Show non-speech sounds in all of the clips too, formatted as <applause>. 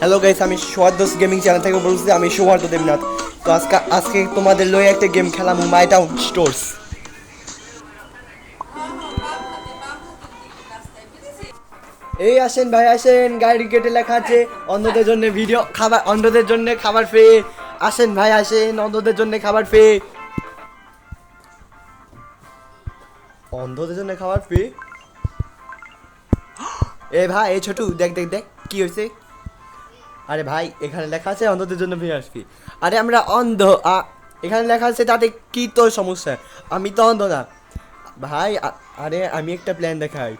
Hello guys আমি সোহার্দোস gaming channel থেকে বলছি, আমি সৌহার্দ দেবনাথ। তো আজকে আজকে তোমাদের লয়ে একটা গেম খেলাম মাই টাউন স্টোর্স এই আসেন ভাই, আসেন। গাড়ি গেটে লেখা আছে, অন্ধদের জন্য ভিডিও খাবার অন্ধদের জন্য খাবার ফ্রি আসেন ভাই, আসেন। অন্ধদের জন্য খাবার ফ্রি অন্ধদের জন্য খাবার ফ্রি <gasps> এ ভাই এই ছোটু, দেখ দেখ দেখ। কি হয়েছে? আরে ভাই এখানে লেখা আছে অন্ধদের জন্য ফ্রি আসবি। আরে আমরা অন্ধ এখানে লেখা আছে তাতে কি তোর সমস্যা? আমি তো অন্ধ না। ভাই আরে আমি একটা প্ল্যান দেখাই।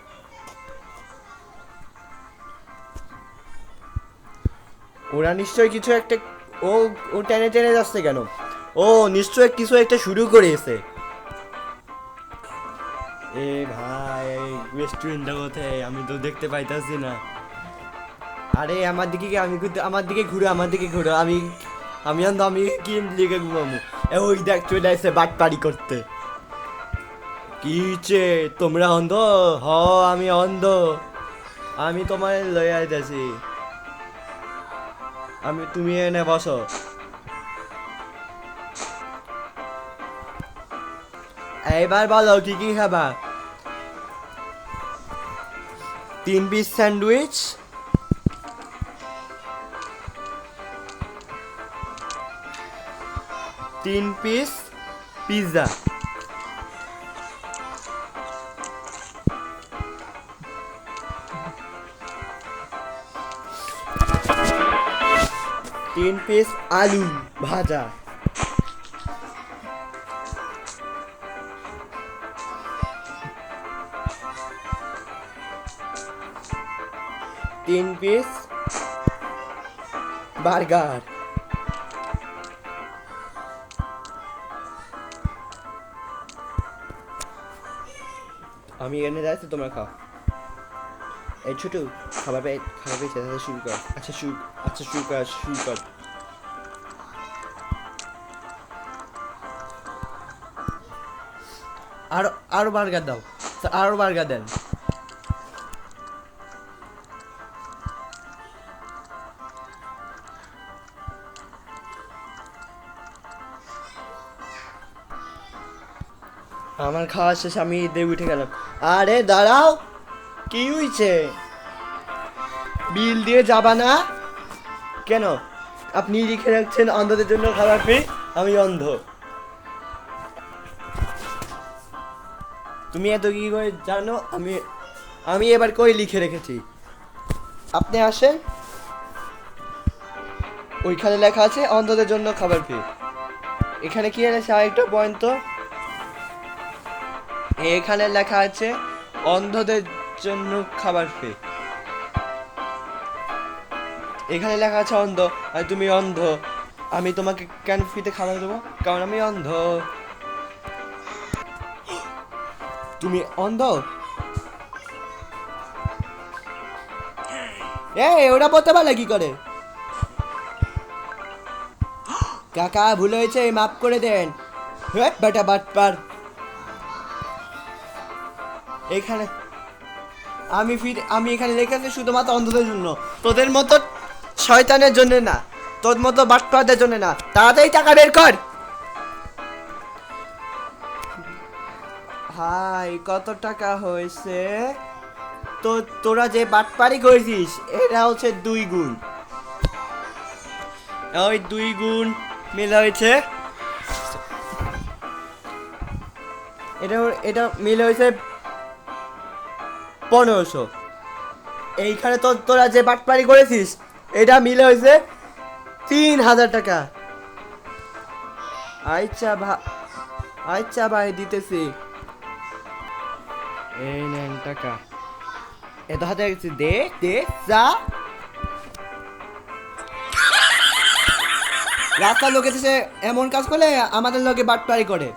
ওরা নিশ্চয়ই কিছু একটা ও ও টেনে টেনে যাচ্ছে কেন? ও নিশ্চয় কিছু একটা শুরু করেছে। এ ভাই রেস্টুরেন্টটা কোথায় আমি তো দেখতে পাইতাছি না। আরে, আমার দিকে আমি আমার দিকে ঘুরো, আমার দিকে ঘুরো। আমি আমি অন্ধ, আমি কি লিখে ঘুমাবো? এ ওই দেখ, চলে আসছে বাটপাড়ি করতে। কি চে তোমরা অন্ধ? হ, আমি অন্ধ। আমি তোমার লয়ে আইতাছি। আমি, তুমি এনে বসো। এইবার বলো, কি কি খাবা? তিন পিস স্যান্ডউইচ তিন পিস পিৎজা তিন পিস আলু ভাজা তিন পিস বার্গার আমি এনে যাচ্ছি তোমরা খাও। এই ছোটু, খাবার পেয়ে খাবার পেয়েছে, তাহলে শুরু কর। আচ্ছা শুরু আচ্ছা শুরু কর শুরু কর। আরও আরও বার্গার দাও। আরও বার্গার দেন। আমার খাওয়া শেষ, আমি দিয়ে উঠে গেলাম। আরে, দাঁড়াও! কি হইছে? বিল দিয়ে যাবা না? কেন? আপনি লিখে রাখছেন অন্ধদের জন্য খাবার ফ্রি, আমি অন্ধ। তুমি এত কি করে জানো? আমি আমি এবার কই লিখে রেখেছি? আপনি আসেন। ওইখানে লেখা আছে, অন্ধদের জন্য খাবার ফ্রি। এখানে কি এনেছে আরেকটা পয়েন্ট তো? এখানে লেখা আছে, অন্ধদের জন্য খাবার ফ্রি এখানে লেখা আছে অন্ধ, আর তুমি অন্ধ। আমি তোমাকে কেন ফ্রিতে খাবার দেবো? কারণ আমি অন্ধ। তুমি অন্ধ? এ ওরা বলতে পারলে কি করে? কাকা, ভুল হয়েছে মাফ করে দেন। হ্যাঁ বেটা বাট পার এখানে আমি ফির, আমি এখানে লিখেছি শুধুমাত্র অন্ধদের জন্য। তোদের মতো শয়তানের জন্য না, তোর মতো বাটপাদের জন্য না। তাড়াতাড়ি টাকা বের কর। হাই, কত টাকা হয়েছে? তো, তোরা যে বাটপারি করেছিস, এটা হচ্ছে দুই গুণ। ওই দুই গুণ মিলে হয়েছে। এটা এটা মিলে হয়েছে পনেরোশো। এইখানে তো তোরা যে বাটপারি করেছিস, এটা মিলে হয়েছে তিন হাজার টাকা। আচ্ছা ভা আচ্ছা ভাই, দিতেছি। এই নেন টাকা। এত হাতে গেছি, দে দে, যা। রাস্তার লোকে এমন কাজ করলে আমাদের লোকে বাটপারি করে।